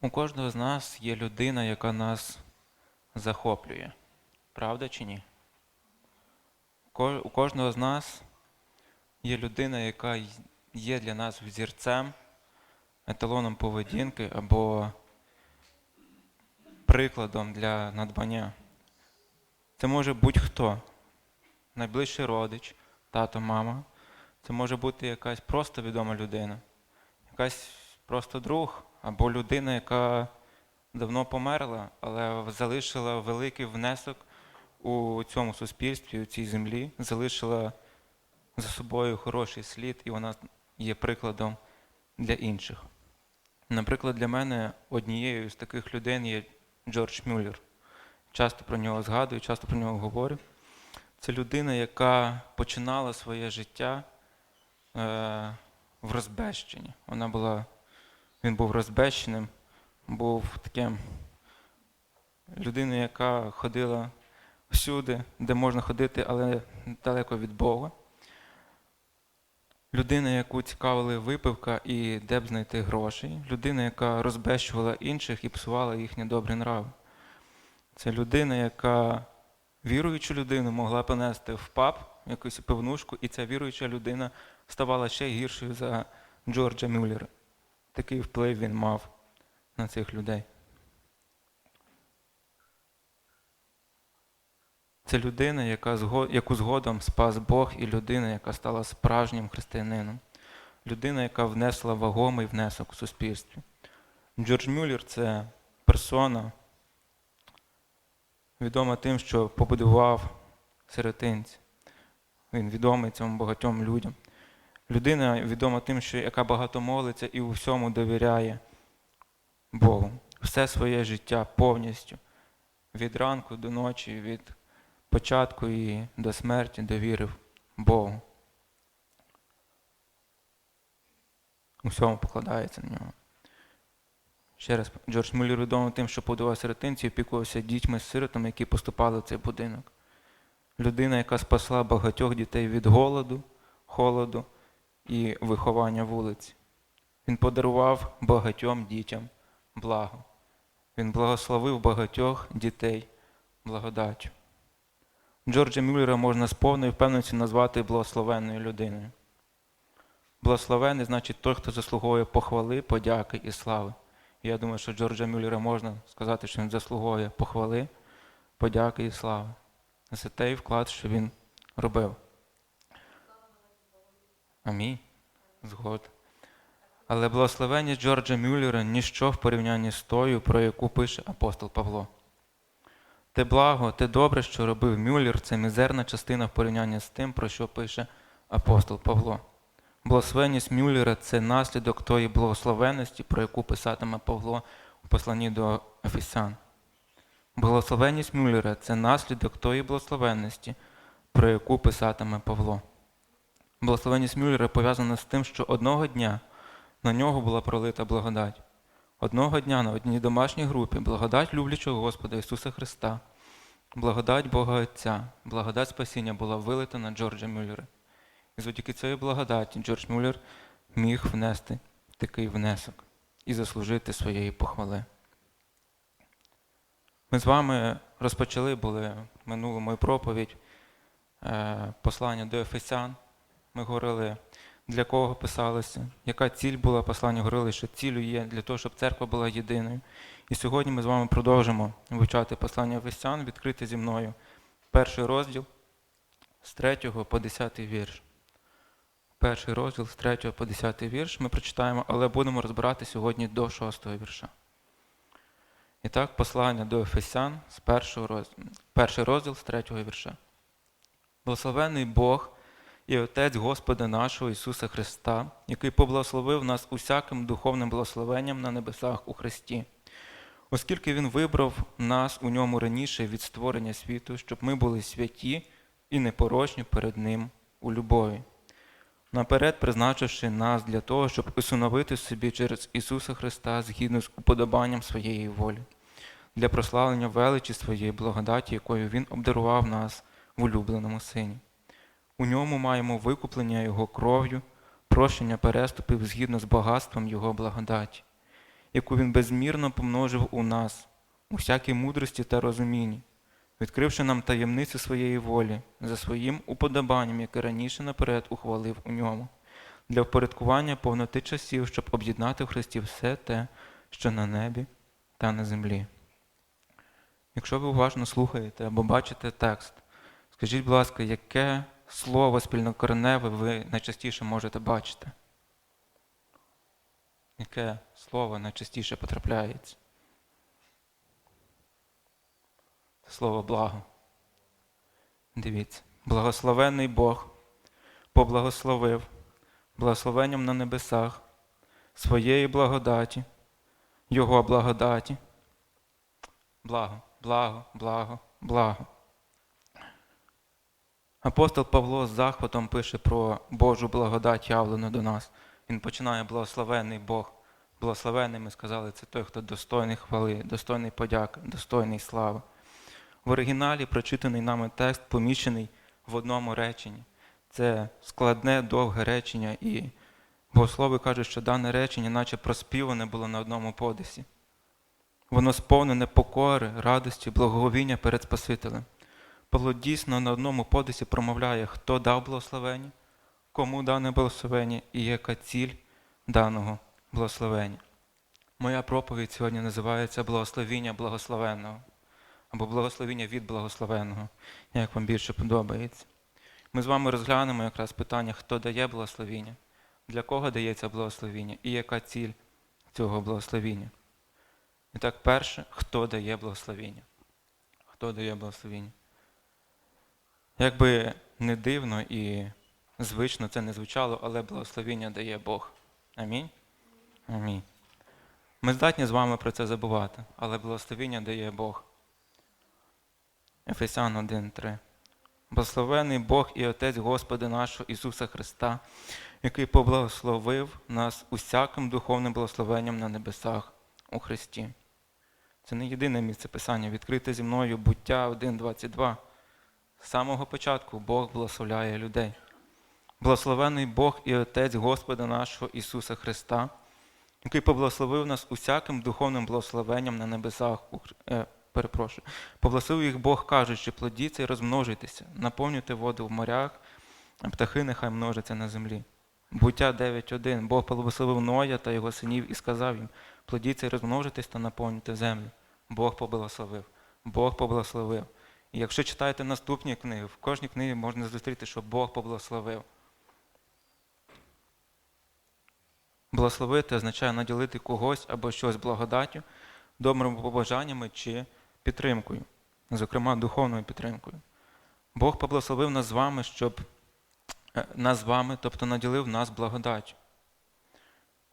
У кожного з нас є людина, яка нас захоплює. Правда чи ні? У кожного з нас є людина, яка є для нас взірцем, еталоном поведінки або прикладом для надбання. Це може будь-хто, найближчий родич, тато, мама. Це може бути якась просто відома людина, якась просто друг або людина, яка давно померла, але залишила великий внесок у цьому суспільстві, у цій землі, залишила за собою хороший слід, і вона є прикладом для інших. Наприклад, для мене однією з таких людей є Джордж Мюллер. Часто про нього згадую, часто про нього говорю. Це людина, яка починала своє життя е, в розбещенні. Вона була, він був розбещеним, був таким людиною, яка ходила всюди, де можна ходити, але далеко від Бога. Людина, яку цікавили випивка і де б знайти грошей. Людина, яка розбещувала інших і псувала їхні добрі нрави. Це людина, яка віруючу людину могла понести в паб, якусь пивнушку, і ця віруюча людина ставала ще гіршою за Джорджа Мюллера. Такий вплив він мав на цих людей. Це людина, яка яку згодом спас Бог, і людина, яка стала справжнім християнином. Людина, яка внесла вагомий внесок у суспільстві. Джордж Мюллер це персона, відома тим, що побудував сиротинці. Він відомий цьому багатьом людям. Людина відома тим, що яка багато молиться і у всьому довіряє Богу. Все своє життя повністю. Від ранку до ночі, від початку і до смерті довірив Богу. У всьому покладається на нього. Ще раз, Джордж Мюллер відомий тим, що побудував сиротинці і опікувався дітьми з сиротами, які поступали в цей будинок. Людина, яка спасла багатьох дітей від голоду, холоду і виховання вулиць. Він подарував багатьом дітям благо. Він благословив багатьох дітей благодаттю. Джорджа Мюллера можна з повною впевненістю назвати благословенною людиною. Благословений значить той, хто заслуговує похвали, подяки і слави. Я думаю, що Джорджа Мюллера можна сказати, що він заслуговує похвали, подяки і слави за той вклад, що він робив. Амінь. Згод. Але благословення Джорджа Мюллера ніщо в порівнянні з тою, про яку пише апостол Павло. Те благо, те добре, що робив Мюллер, це мізерна частина в порівнянні з тим, про що пише апостол Павло. Благословенність Мюллера це наслідок тої благословенності, про яку писатиме Павло у посланні до Ефесян. Благословенність Мюллера це наслідок тої благословенності, про яку писатиме Павло. Благословенність Мюллера пов'язана з тим, що одного дня на нього була пролита благодать. Одного дня на одній домашній групі благодать люблячого Господа Ісуса Христа, благодать Бога Отця, благодать спасіння була вилита на Джорджа Мюллера. І завдяки цієї благодаті Джордж Мюллер міг внести такий внесок і заслужити своєї похвали. Ми з вами розпочали були минулу мою проповідь е, послання до Ефесян. Ми говорили, для кого писалося, яка ціль була послання, говорили, що цілю є для того, щоб церква була єдиною. І сьогодні ми з вами продовжимо вивчати послання Ефесян, відкрити зі мною перший розділ з 3 по 10 вірш. Перший розділ з 3 по 10 вірш ми прочитаємо, але будемо розбирати сьогодні до 6 вірша. І так, послання до Ефесян з першого розділу, перший розділ з 3 вірша. Благословений Бог і Отець Господа нашого Ісуса Христа, який поблагословив нас усяким духовним благословенням на небесах у Христі, оскільки Він вибрав нас у ньому раніше від створення світу, щоб ми були святі і непорочні перед Ним у любові. Наперед призначивши нас для того, щоб усиновити собі через Ісуса Христа згідно з уподобанням своєї волі, для прославлення величі своєї благодаті, якою Він обдарував нас в улюбленому Сині. У ньому маємо викуплення Його кров'ю, прощення переступів згідно з багатством Його благодаті, яку Він безмірно помножив у нас, у всякій мудрості та розумінні, відкривши нам таємницю своєї волі за своїм уподобанням, яке раніше наперед ухвалив у ньому, для впорядкування повноти часів, щоб об'єднати в Христі все те, що на небі та на землі. Якщо ви уважно слухаєте або бачите текст, скажіть, будь ласка, яке слово спільнокореневе ви найчастіше можете бачити? Яке слово найчастіше потрапляється? Слово благо. Дивіться, благословенний Бог поблагословив благословенням на небесах своєї благодаті, Його благодаті. Благо, благо, благо, благо. Апостол Павло з захватом пише про Божу благодать явлену до нас. Він починає благословений Бог. Благословений, ми сказали, це той, хто достойний хвали, достойний подяки, достойний слави. В оригіналі прочитаний нами текст поміщений в одному реченні. Це складне, довге речення, і богослови кажуть, що дане речення, наче проспіване було на одному подисі. Воно сповнене покори, радості, благоговіння перед Спасителем. Павло дійсно на одному подисі промовляє, хто дав благословення, кому дане благословення і яка ціль даного благословення. Моя проповідь сьогодні називається Благословіння благословенного або благословіння від благословенного, як вам більше подобається. Ми з вами розглянемо якраз питання, хто дає благословіння, для кого дається благословіння і яка ціль цього благословіння. І так, перше, хто дає благословіння? Хто дає благословіння? Як би не дивно і звично це не звучало, але благословіння дає Бог. Амінь. Амінь. Ми здатні з вами про це забувати, але благословіння дає Бог. Ефесян 1.3. Благословений Бог і Отець Господа нашого Ісуса Христа, який поблагословив нас усяким духовним благословенням на небесах у Христі. Це не єдине місце Писання, відкрите зі мною буття 1.22. З самого початку Бог благословляє людей. Благословений Бог і Отець Господа нашого Ісуса Христа, який поблагословив нас усяким духовним благословенням на небесах. Е, перепрошую. Поблагословив їх Бог, кажучи, плодіться і розмножуйтеся, наповнюйте воду в морях, а птахи нехай множаться на землі. Буття 9.1. Бог поблагословив Ноя та його синів і сказав їм, плодіться і розмножитесь та наповнюйте землю. Бог поблагословив. Бог поблагословив. І якщо читаєте наступні книги, в кожній книгі можна зустріти, що Бог поблагословив. Благословити означає наділити когось або щось благодаттю, добрими побажаннями чи підтримкою, зокрема духовною підтримкою. Бог поблагословив нас з вами, щоб е, нас з вами, тобто наділив нас благодаттю.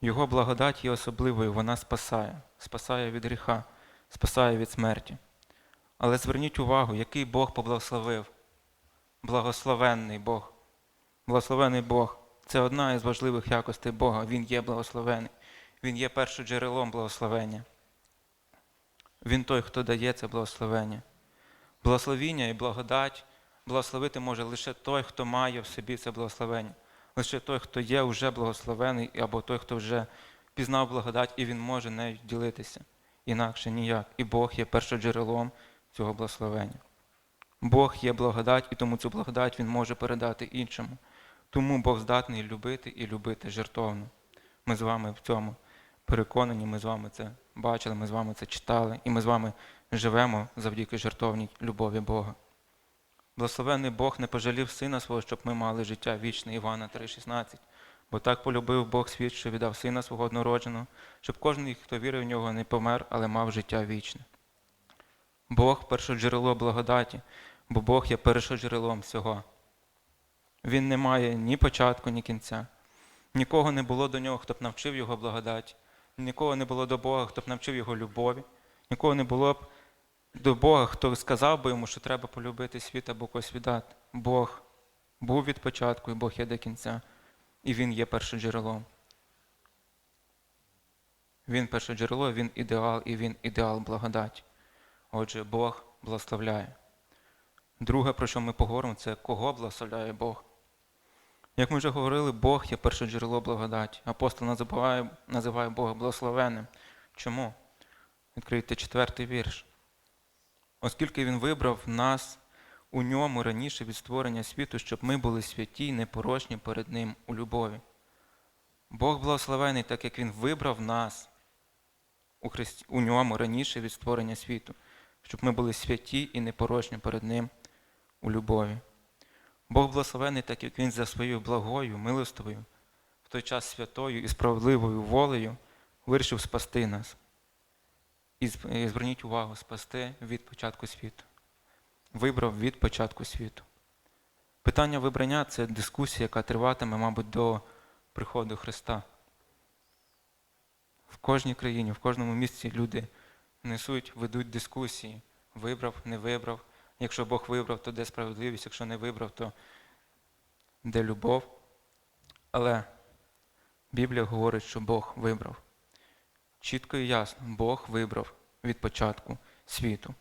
Його благодать є особливою, вона спасає, спасає від гріха, спасає від смерті. Але зверніть увагу, який Бог поблагословив. Благословенний Бог. Благословений Бог це одна із важливих якостей Бога. Він є благословений. Він є першоджерелом благословення. Він той, хто дає це благословення. Благословіння і благодать благословити може лише той, хто має в собі це благословення. Лише той, хто є вже благословений, або той, хто вже пізнав благодать, і він може нею ділитися. Інакше ніяк. І Бог є першоджерелом цього благословення. Бог є благодать, і тому цю благодать Він може передати іншому. Тому Бог здатний любити і любити жертовно. Ми з вами в цьому переконані, ми з вами це бачили, ми з вами це читали, і ми з вами живемо завдяки жертовній любові Бога. Благословений Бог не пожалів сина свого, щоб ми мали життя вічне, Івана 3,16. Бо так полюбив Бог світ, що віддав сина свого однородженого, щоб кожен, хто вірив в нього, не помер, але мав життя вічне. Бог першоджерело благодаті, бо Бог є першоджерелом всього. Він не має ні початку, ні кінця. Нікого не було до нього, хто б навчив його благодаті, нікого не було до Бога, хто б навчив його любові, нікого не було б до Бога, хто сказав би йому, що треба полюбити світ або когось віддати. Бог був від початку, і Бог є до кінця, і Він є першоджерелом. Він першоджерело, Він ідеал, і Він ідеал благодаті. Отже, Бог благословляє. Друге, про що ми поговоримо, це кого благословляє Бог. Як ми вже говорили, Бог є перше джерело благодаті. Апостол називає, називає Бога благословенним. Чому? Відкрийте четвертий вірш. Оскільки Він вибрав нас у ньому раніше від створення світу, щоб ми були святі й непорочні перед Ним у любові. Бог благословений, так як Він вибрав нас у, Христі, у ньому раніше від створення світу, щоб ми були святі і непорочні перед Ним у любові. Бог благословений, так як Він за своєю благою, милостивою, в той час святою і справедливою волею вирішив спасти нас. І зверніть увагу, спасти від початку світу. Вибрав від початку світу. Питання вибрання це дискусія, яка триватиме, мабуть, до приходу Христа. В кожній країні, в кожному місці люди несуть, ведуть дискусії. Вибрав, не вибрав. Якщо Бог вибрав, то де справедливість, якщо не вибрав, то де любов. Але Біблія говорить, що Бог вибрав. Чітко і ясно, Бог вибрав від початку світу.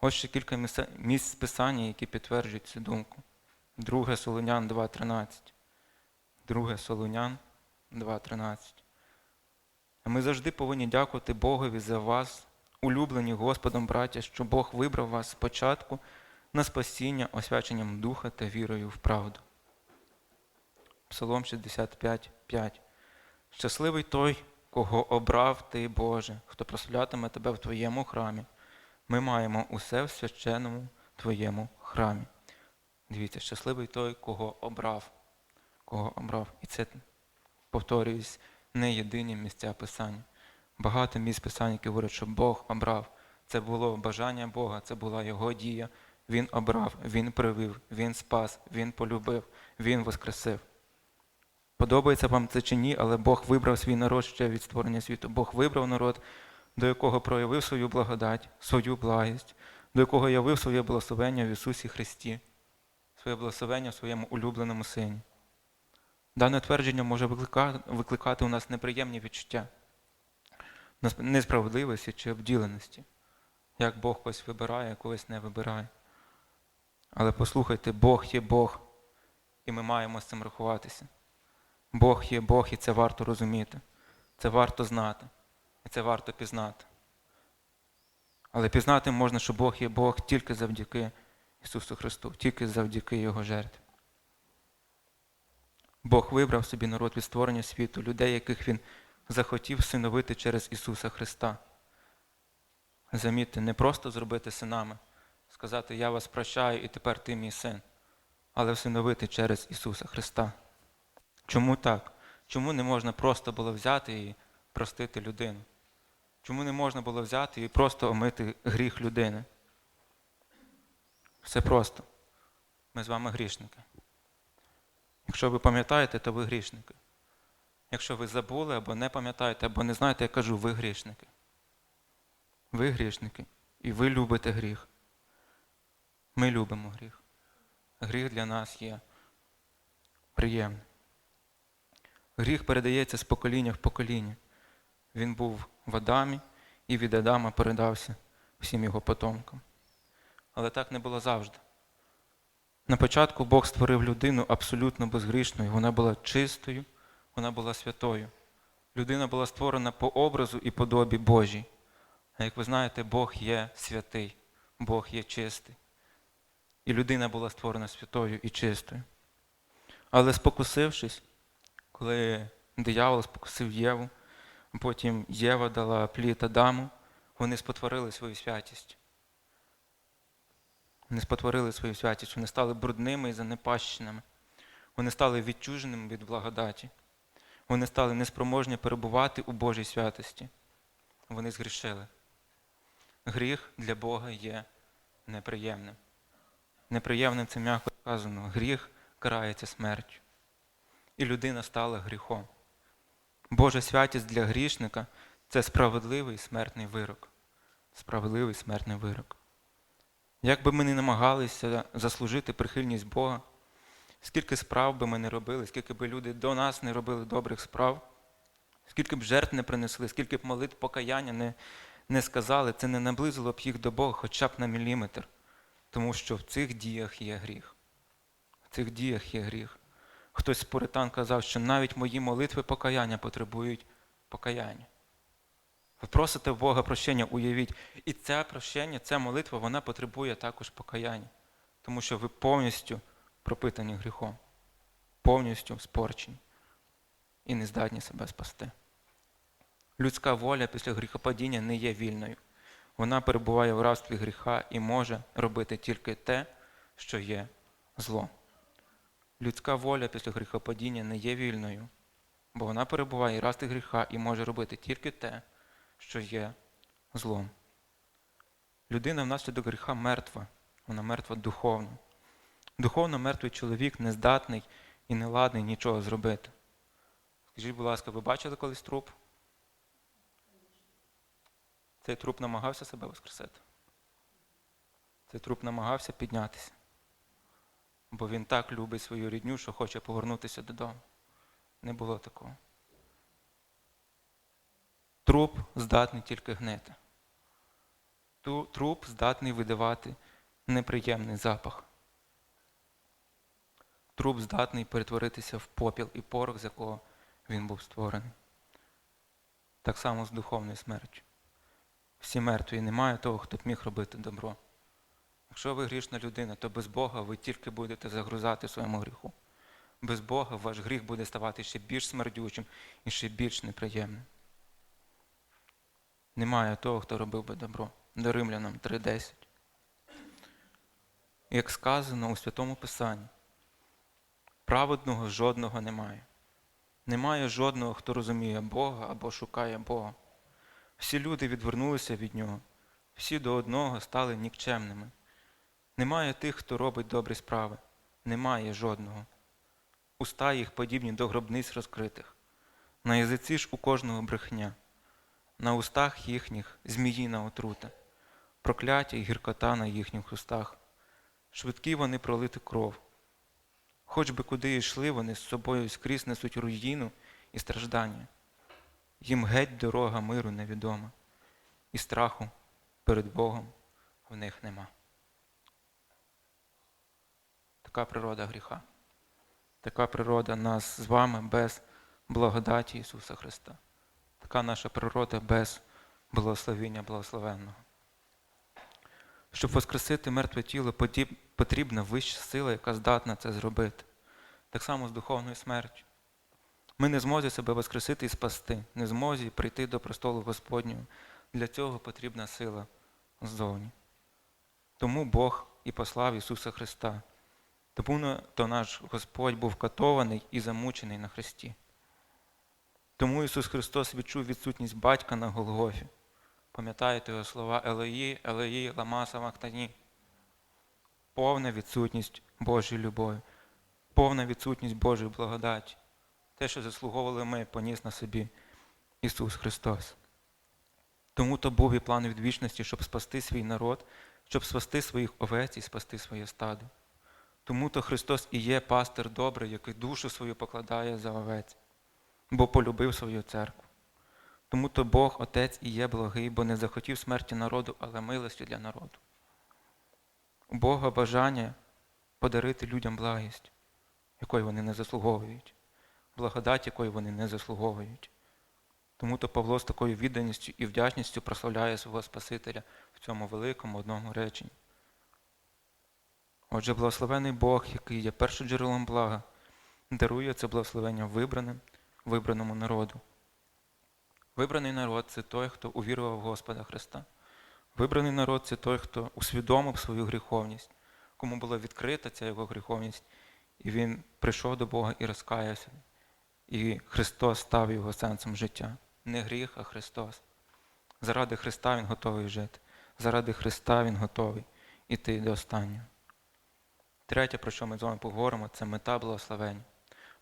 Ось ще кілька місць Писання, які підтверджують цю думку. 2 Солонян 2.13. 2 Солонян 2.13. А ми завжди повинні дякувати Богові за вас, улюблені Господом, браття, що Бог вибрав вас спочатку на спасіння освяченням Духа та вірою в правду. Псалом 65.5. Щасливий той, кого обрав ти, Боже, хто прославлятиме тебе в Твоєму храмі. Ми маємо усе в священному Твоєму храмі. Дивіться, щасливий той, кого обрав. Кого обрав. І це, повторююсь, не єдині місця Писання. Багато місць Писання, які говорять, що Бог обрав. Це було бажання Бога, це була Його дія. Він обрав, Він привив, Він спас, Він полюбив, Він воскресив. Подобається вам це чи ні, але Бог вибрав свій народ ще від створення світу. Бог вибрав народ, до якого проявив свою благодать, свою благість, до якого явив своє благословення в Ісусі Христі, своє благословення в своєму улюбленому Сині. Дане твердження може викликати, у нас неприємні відчуття несправедливості чи обділеності, як Бог когось вибирає, когось не вибирає. Але послухайте, Бог є Бог, і ми маємо з цим рахуватися. Бог є Бог, і це варто розуміти. Це варто знати. І це варто пізнати. Але пізнати можна, що Бог є Бог тільки завдяки Ісусу Христу, тільки завдяки Його жертві. Бог вибрав собі народ від створення світу, людей, яких Він захотів синовити через Ісуса Христа. Замітьте, не просто зробити синами, сказати Я вас прощаю, і тепер ти мій син, але всиновити через Ісуса Христа. Чому так? Чому не можна просто було взяти і простити людину? Чому не можна було взяти і просто омити гріх людини? Все просто. Ми з вами грішники. Якщо ви пам'ятаєте, то ви грішники. Якщо ви забули або не пам'ятаєте, або не знаєте, я кажу, ви грішники. Ви грішники. І ви любите гріх. Ми любимо гріх. Гріх для нас є приємним. Гріх передається з покоління в покоління. Він був в Адамі і від Адама передався всім його потомкам. Але так не було завжди. На початку Бог створив людину абсолютно безгрішною. Вона була чистою, вона була святою. Людина була створена по образу і подобі Божій. А як ви знаєте, Бог є святий, Бог є чистий. І людина була створена святою і чистою. Але спокусившись, коли диявол спокусив Єву, потім Єва дала плід Адаму, вони спотворили свою святість. Вони спотворили свою святість, вони стали брудними і занепащеними. Вони стали відчуженими від благодаті. Вони стали неспроможні перебувати у Божій святості. Вони згрішили. Гріх для Бога є неприємним. Неприємним це м'яко сказано. Гріх карається смертю. І людина стала гріхом. Божа святість для грішника це справедливий смертний вирок. Справедливий смертний вирок. Як би ми не намагалися заслужити прихильність Бога, скільки справ би ми не робили, скільки б люди до нас не робили добрих справ, скільки б жертв не принесли, скільки б молитв покаяння не, не сказали, це не наблизило б їх до Бога хоча б на міліметр. Тому що в цих діях є гріх. В цих діях є гріх. Хтось з пуритан казав, що навіть мої молитви покаяння потребують покаяння. Ви просите Бога прощення, уявіть. І це прощення, ця молитва, вона потребує також покаяння, тому що ви повністю пропитані гріхом, повністю спорчені і не здатні себе спасти. Людська воля після гріхопадіння не є вільною. Вона перебуває в рабстві гріха і може робити тільки те, що є зло. Людська воля після гріхопадіння не є вільною, бо вона перебуває в рабстві гріха і може робити тільки те, що є злом. Людина внаслідок гріха мертва, вона мертва духовно. Духовно мертвий чоловік не здатний і не ладний нічого зробити. Скажіть, будь ласка, ви бачили колись труп? Цей труп намагався себе воскресити. Цей труп намагався піднятися. Бо він так любить свою рідню, що хоче повернутися додому. Не було такого. Труп здатний тільки гнити. Труп здатний видавати неприємний запах. Труп здатний перетворитися в попіл і порох, з якого він був створений. Так само з духовною смертю. Всі мертві, немає того, хто б міг робити добро. Якщо ви грішна людина, то без Бога ви тільки будете загрузати своєму гріху. Без Бога ваш гріх буде ставати ще більш смердючим і ще більш неприємним. Немає того, хто робив би добро. До Римлянам 3.10. Як сказано у Святому Писанні, праведного жодного немає. Немає жодного, хто розуміє Бога або шукає Бога. Всі люди відвернулися від Нього, всі до одного стали нікчемними. Немає тих, хто робить добрі справи. Немає жодного. Уста їх подібні до гробниць розкритих. На язиці ж у кожного брехня, на устах їхніх зміїна отрута, прокляття і гіркота на їхніх устах. Швидкі вони пролити кров. Хоч би куди йшли, вони з собою скрізь несуть руїну і страждання. Їм геть дорога миру невідома, і страху перед Богом в них нема. Така природа гріха. Така природа нас з вами без благодаті Ісуса Христа. Така наша природа без благословіння благословенного. Щоб воскресити мертве тіло, потрібна вища сила, яка здатна це зробити. Так само з духовною смертю. Ми не зможемо себе воскресити і спасти, не зможемо прийти до престолу Господнього. Для цього потрібна сила ззовні. Тому Бог і послав Ісуса Христа. Тому то наш Господь був катований і замучений на Христі. Тому Ісус Христос відчув відсутність батька на Голгофі. Пам'ятаєте його слова Елеї, Елеї, Лама Самахтані. Повна відсутність Божої любові, повна відсутність Божої благодаті. Те, що заслуговували ми, поніс на собі Ісус Христос. Тому то був і план від вічності, щоб спасти свій народ, щоб спасти своїх овець і спасти своє стадо. Тому то Христос і є пастир добрий, який душу свою покладає за овець, бо полюбив свою церкву. Тому то Бог, Отець і є благий, бо не захотів смерті народу, але милості для народу. У Бога бажання подарити людям благість, якої вони не заслуговують, благодать, якої вони не заслуговують. Тому то Павло з такою відданістю і вдячністю прославляє свого Спасителя в цьому великому одному реченні. Отже, благословений Бог, який є першоджерелом блага, дарує це благословення вибраним, вибраному народу. Вибраний народ це той, хто увірував в Господа Христа. Вибраний народ це той, хто усвідомив свою гріховність, кому була відкрита ця його гріховність, і він прийшов до Бога і розкаявся. І Христос став його сенсом життя. Не гріх, а Христос. Заради Христа Він готовий жити. Заради Христа Він готовий іти до останнього. Третє, про що ми з вами поговоримо, це мета благословення.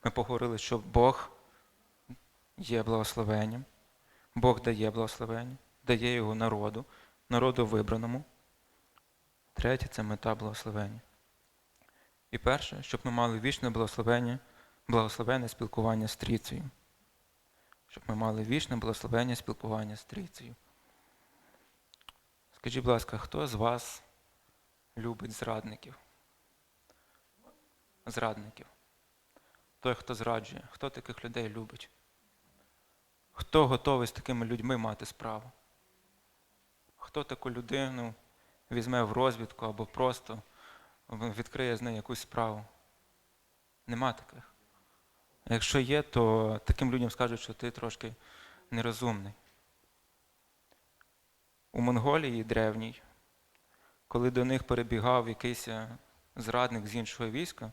Ми поговорили, що Бог є благословенням, Бог дає благословення, дає його народу, народу вибраному. Третє це мета благословення. І перше, щоб ми мали вічне благословення, благословенне спілкування з трійцею. Щоб ми мали вічне благословення спілкування з трійцею. Скажіть, будь ласка, хто з вас любить зрадників? Зрадників. Той, хто зраджує, хто таких людей любить? Хто готовий з такими людьми мати справу? Хто таку людину візьме в розвідку або просто відкриє з нею якусь справу? Нема таких. Якщо є, то таким людям скажуть, що ти трошки нерозумний. У Монголії древній, коли до них перебігав якийсь е, зрадник з іншого війська,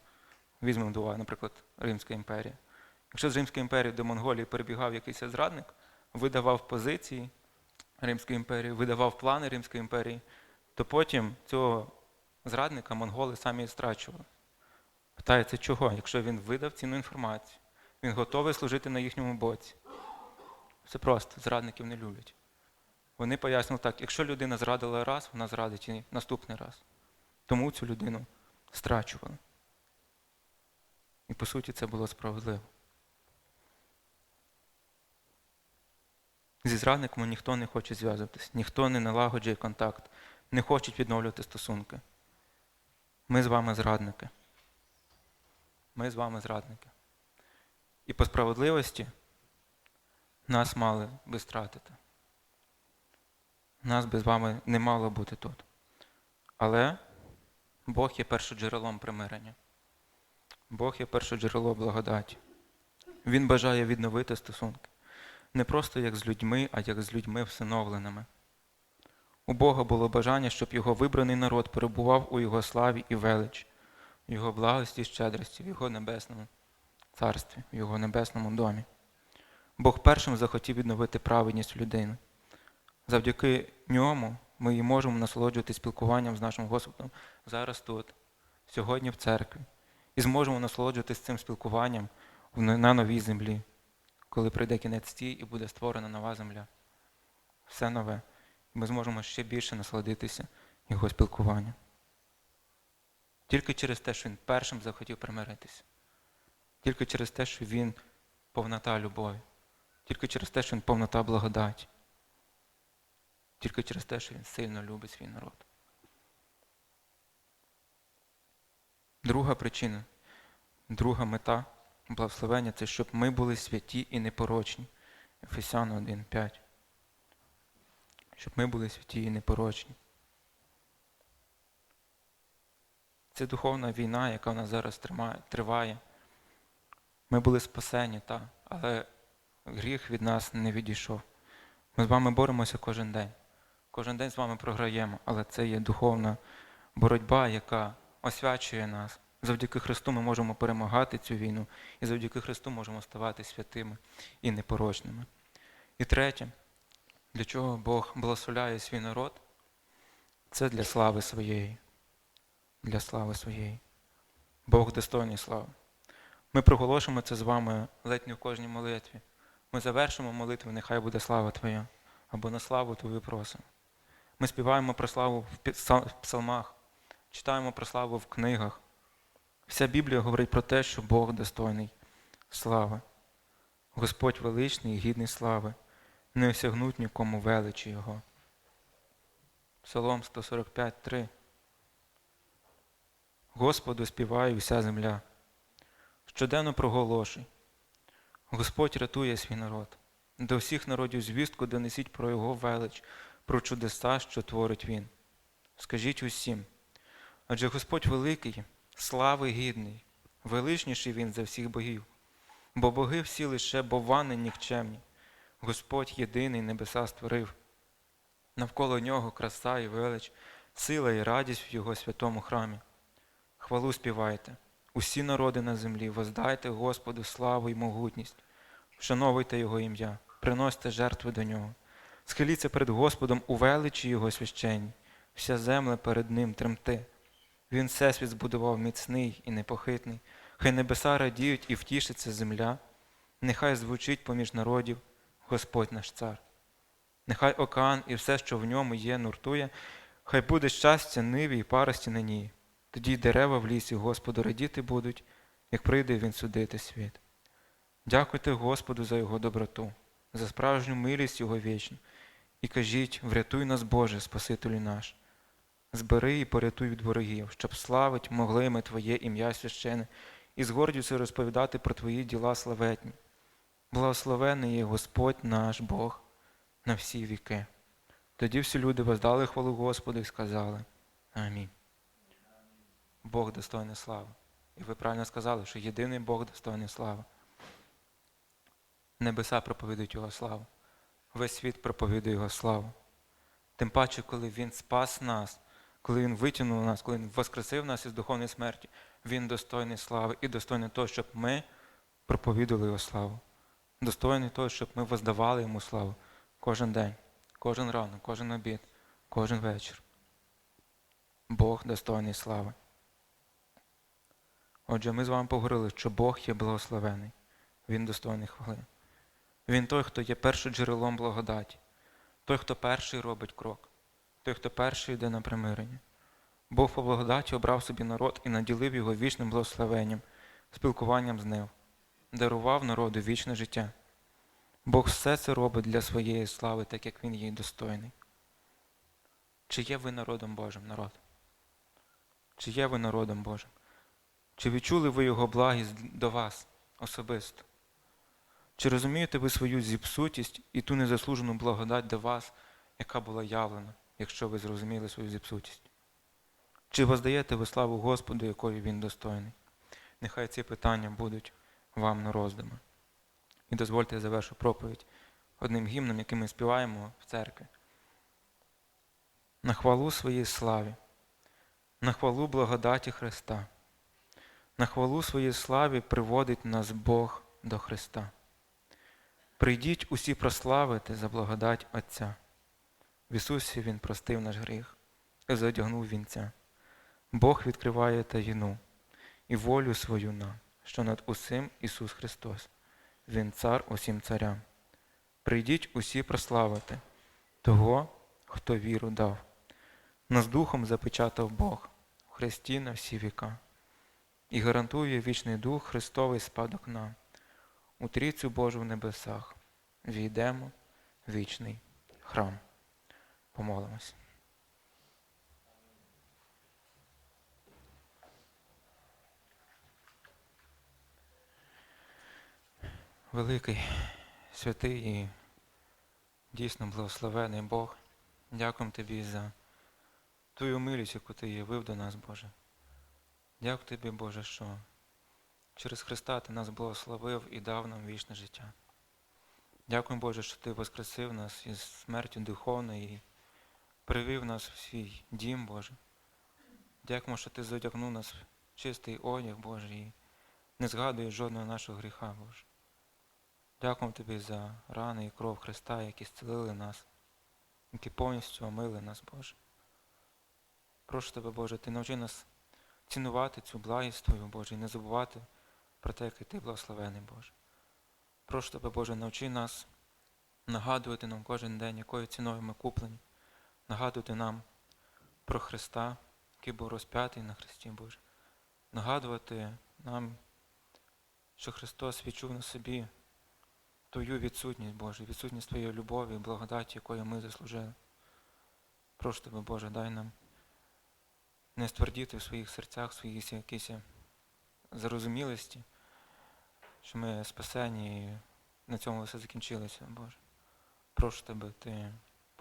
візьмемо наприклад, Римська імперія. Якщо з Римської імперії до Монголії перебігав якийсь зрадник, видавав позиції Римської імперії, видавав плани Римської імперії, то потім цього зрадника монголи самі страчували. Питається, чого, якщо він видав цінну інформацію, він готовий служити на їхньому боці. Все просто, зрадників не люблять. Вони пояснили так, якщо людина зрадила раз, вона зрадить і наступний раз. Тому цю людину страчували. І по суті це було справедливо. Зі зрадником ніхто не хоче зв'язуватись, ніхто не налагоджує контакт, не хочуть відновлювати стосунки. Ми з вами зрадники. Ми з вами зрадники. І по справедливості нас мали би стратити. Нас би з вами не мало бути тут. Але Бог є першоджерелом примирення. Бог є першоджерело благодаті. Він бажає відновити стосунки. Не просто як з людьми, а як з людьми всиновленими. У Бога було бажання, щоб його вибраний народ перебував у Його славі і велич, в Його благості і щедрості, в Його небесному царстві, в Його небесному домі. Бог першим захотів відновити праведність людини. Завдяки ньому ми і можемо насолоджуватися спілкуванням з нашим Господом зараз тут, сьогодні в церкві, і зможемо насолоджуватися цим спілкуванням на новій землі, коли прийде кінець стій і буде створена нова земля. Все нове. І ми зможемо ще більше насолодитися його спілкуванням. Тільки через те, що він першим захотів примиритися. Тільки через те, що він повнота любові. Тільки через те, що він повнота благодаті. Тільки через те, що він сильно любить свій народ. Друга причина, друга мета благословення це щоб ми були святі і непорочні. Ефесяну 1.5. Щоб ми були святі і непорочні. Це духовна війна, яка в нас зараз триває. Ми були спасені, та, але гріх від нас не відійшов. Ми з вами боремося кожен день. Кожен день з вами програємо, але це є духовна боротьба, яка освячує нас. Завдяки Христу ми можемо перемагати цю війну, і завдяки Христу можемо ставати святими і непорочними. І третє, для чого Бог благословляє свій народ, це для слави своєї. Для слави своєї. Бог достойний слави. Ми проголошуємо це з вами ледь не в кожній молитві. Ми завершимо молитву, нехай буде слава Твоя, або на славу Твою просимо. Ми співаємо про славу в псалмах, читаємо про славу в книгах. Вся Біблія говорить про те, що Бог достойний слави. Господь величний і гідний слави, не осягнуть нікому величі Його. Псалом 145, 3. Господу співає вся земля. Щоденно проголошуй. Господь рятує свій народ. До всіх народів звістку донесіть про Його велич, про чудеса, що творить Він. Скажіть усім. Адже Господь великий, слави гідний, величніший Він за всіх богів. Бо боги всі лише бовани нікчемні. Господь єдиний небеса створив. Навколо нього краса і велич, сила і радість в Його святому храмі. Хвалу співайте, усі народи на землі, воздайте Господу славу і могутність, вшановуйте Його ім'я, приносьте жертви до Нього. Схиліться перед Господом у величі Його священні, вся земля перед Ним тремте. Він всесвіт збудував міцний і непохитний, хай небеса радіють і втішиться земля, нехай звучить поміж народів Господь наш цар. Нехай океан і все, що в ньому є, нуртує, хай буде щастя ниві і парості на ній. Тоді й дерева в лісі Господу радіти будуть, як прийде він судити світ. Дякуйте Господу за Його доброту, за справжню милість Його вічну, і кажіть, врятуй нас, Боже, Спасителю наш. Збери і порятуй від ворогів, щоб славить могли ми Твоє ім'я священе, і з гордістю розповідати про Твої діла славетні. Благословений є Господь наш Бог на всі віки. Тоді всі люди воздали хвалу Господу і сказали Амінь. Бог достойний слави. І ви правильно сказали, що єдиний Бог достойний слави. Небеса проповідують Його славу. Весь світ проповідує Його славу. Тим паче, коли Він спас нас, коли Він витягнув нас, коли Він воскресив нас із духовної смерті, Він достойний слави і достойний того, щоб ми проповідували Його славу. Достойний того, щоб ми воздавали Йому славу кожен день, кожен ранок, кожен обід, кожен вечір. Бог достойний слави. Отже, ми з вами поговорили, що Бог є благословений, Він достойний хвали. Він той, хто є першим джерелом благодаті, той, хто перший робить крок, той, хто перший йде на примирення. Бог по благодаті обрав собі народ і наділив його вічним благословенням, спілкуванням з ним, дарував народу вічне життя. Бог все це робить для своєї слави, так як Він їй достойний. Чи є ви народом Божим, народ? Чи є ви народом Божим? Чи відчули ви Його благість до вас особисто? Чи розумієте ви свою зіпсутість і ту незаслужену благодать до вас, яка була явлена, якщо ви зрозуміли свою зіпсутість? Чи воздаєте ви славу Господу, якою Він достойний? Нехай ці питання будуть вам на роздуми. І дозвольте я завершу проповідь одним гімном, який ми співаємо в церкві. На хвалу своїй славі, на хвалу благодаті Христа, на хвалу своїй славі приводить нас Бог до Христа. Прийдіть усі прославити за благодать Отця. В Ісусі Він простив наш гріх і задягнув вінця. Бог відкриває таїну і волю свою нам, що над усім Ісус Христос, Він цар усім царям. Прийдіть усі прославити того, хто віру дав. Нас духом запечатав Бог у Христі на всі віка і гарантує вічний дух Христовий спадок нам. У трійцю Божу в небесах війдемо в вічний храм. Помолимось. Великий, святий і дійсно благословений Бог, дякуємо Тобі за Твою милість, яку Ти явив до нас, Боже. Дякую Тобі, Боже, що через Христа Ти нас благословив і дав нам вічне життя. Дякуємо, Боже, що Ти воскресив нас із смерті духовної привів нас в свій дім, Боже. Дякуємо, що Ти задягнув нас в чистий одяг, Боже, і не згадуєш жодного нашого гріха, Боже. Дякуємо Тобі за рани і кров Христа, які зцілили нас, які повністю омили нас, Боже. Прошу Тебе, Боже, Ти навчи нас цінувати цю благість Твою, Боже, і не забувати про те, який Ти благословений, Боже. Прошу Тебе, Боже, навчи нас нагадувати нам кожен день, якою ціною ми куплені, нагадувати нам про Христа, який був розп'ятий на Христі, Боже. Нагадувати нам, що Христос відчув на собі Твою відсутність, Боже, відсутність Твоєї любові благодаті, якою ми заслужили. Прошу Тебе, Боже, дай нам не ствердіти в своїх серцях, в своїй якійсь зарозумілості, що ми спасені і на цьому все закінчилося, Боже. Прошу Тебе, Ти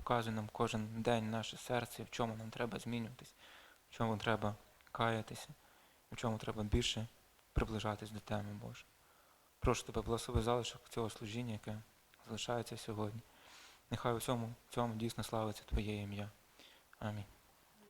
показуй нам кожен день наше серце, в чому нам треба змінюватись, в чому треба каятися, в чому треба більше приближатись до теми, Боже. Прошу Тебе, благослови залишок цього служіння, яке залишається сьогодні. Нехай у всьому цьому дійсно славиться Твоє ім'я. Амінь.